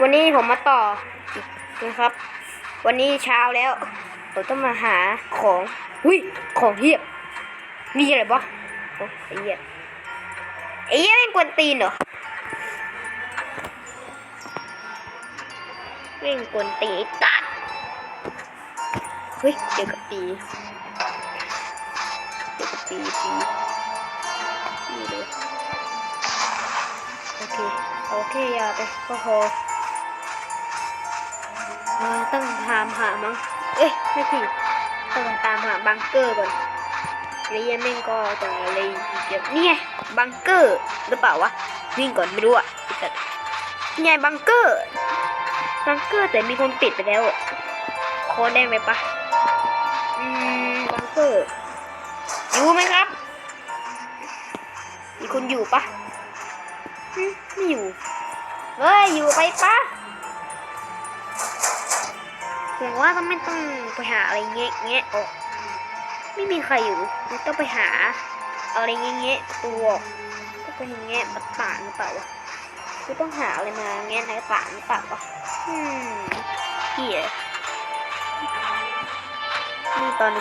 วันนี้ผมมาต่อนะครับ วันนี้เช้าแล้วผมต้องมาหาของหุ้ยของเฮียบมีอะไรบ้างโอ้ไอ้เหี้ยไอ้เหี้ยแม่งกวนตีนเหรอแม่งกวนตีตัดเฮ้ยเดี๋ยวกับปีเดี๋ยวกับปีปีนี่เลยโอเคโอเคอย่าไปก็พอ ต้องตามหามังเอ้ยไม่ผิดต้องตามหาบังเกอร์ก่อนแล้วยังแม่งก็ตรงอะไรเดี๋ยวนี่ไงบังเกอร์หรือเปล่าวะวิ่งก่อนไม่รู้อะแต่นี่ไงบังเกอร์บังเกอร์แต่มีคนปิดไปแล้วอะโค้ดได้ไหมปะอืมบังเกอร์อยู่ไหมครับมีคนอยู่ปะไม่อยู่เฮ้ยอยู่ไปปะ อย่างว่าต้องไม่ต้องไปหาอะไรเงี้ยเงี้ยออก ไม่มีใครอยู่ไม่ต้องไปหาอะไรเงี้ยเงี้ยตัวต้องไปเงี้ยบัตป่านหรือเปล่าวะคือต้องหาอะไรมาเงี้ยในป่านหรือเปล่าวะอืมเหี้ยนี่ตอนนี้